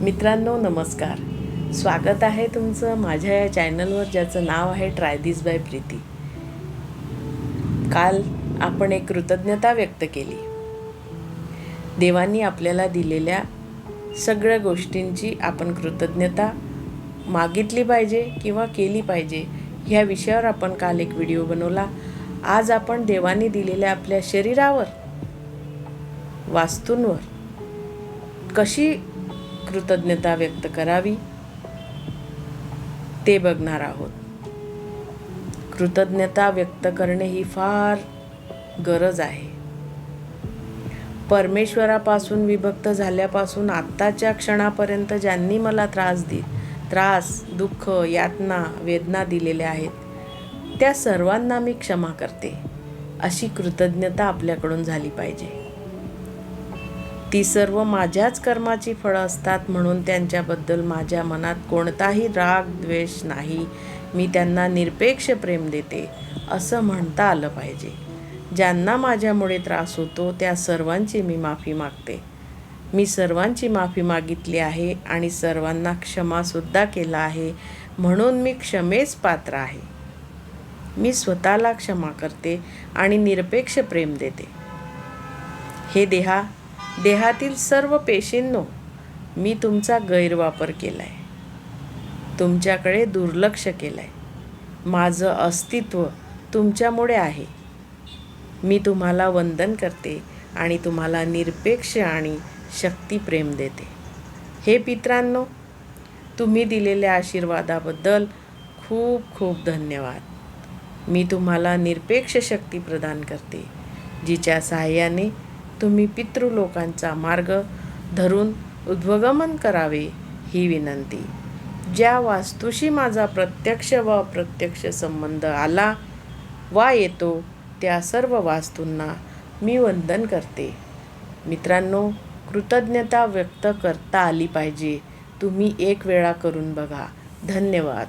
मित्रांनो नमस्कार. स्वागत आहे तुमचं माझ्या या चॅनलवर ज्याचं नाव आहे ट्राय दिस बाय प्रीती काल आपण एक कृतज्ञता व्यक्त केली. देवानी आपल्याला दिलेल्या सगळ्या गोष्टींची आपण कृतज्ञता मागितली पाहिजे किंवा केली पाहिजे ह्या विषयावर आपण काल एक व्हिडिओ बनवला. आज आपण देवाने दिलेल्या आपल्या शरीरावर वास्तूंवर कशी कृतज्ञता व्यक्त करावी. ते बघणार आहोत. कृतज्ञता व्यक्त करणे ही फार गरज आहे. परमेश्वरापासून विभक्त झाल्यापासून आत्ताच्या क्षणापर्यंत ज्यांनी मला त्रास दि त्रास दुःख यातना वेदना दिलेल्या आहेत त्या सर्वांना मी क्षमा करते. अशी कृतज्ञता आपल्याकडून झाली पाहिजे. ती सर्व माझ्याच कर्माची फळं असतात म्हणून त्यांच्याबद्दल माझ्या मनात कोणताही राग द्वेष नाही. मी त्यांना निरपेक्ष प्रेम देते असं म्हणता आलं पाहिजे. ज्यांना माझ्यामुळे त्रास होतो त्या सर्वांची मी माफी मागते. मी सर्वांची माफी मागितली आहे आणि सर्वांना क्षमासुद्धा केला आहे म्हणून मी क्षमेस पात्र आहे. मी स्वतःला क्षमा करते आणि निरपेक्ष प्रेम देते. हे देहा देहातील सर्व पेशींनो मी तुमचा गैरवापर केला आहे तुमच्याकडे दुर्लक्ष केलं आहे माझं अस्तित्व तुमच्यामुळे आहे. मी तुम्हाला वंदन करते आणि तुम्हाला निरपेक्ष आणि शक्तिप्रेम देते. हे पित्रांनो तुम्ही दिलेल्या आशीर्वादाबद्दल खूप खूप धन्यवाद. मी तुम्हाला निरपेक्ष शक्ती प्रदान करते जिच्या सहाय्याने तुम्ही पितृलोकांचा मार्ग धरून उद्वगमन करावे ही विनंती. ज्या वास्तूशी माझा प्रत्यक्ष व अप्रत्यक्ष संबंध आला वा येतो त्या सर्व वास्तूंना मी वंदन करते. मित्रांनो कृतज्ञता व्यक्त करता आली पाहिजे. तुम्ही एक वेळा करून बघा. धन्यवाद.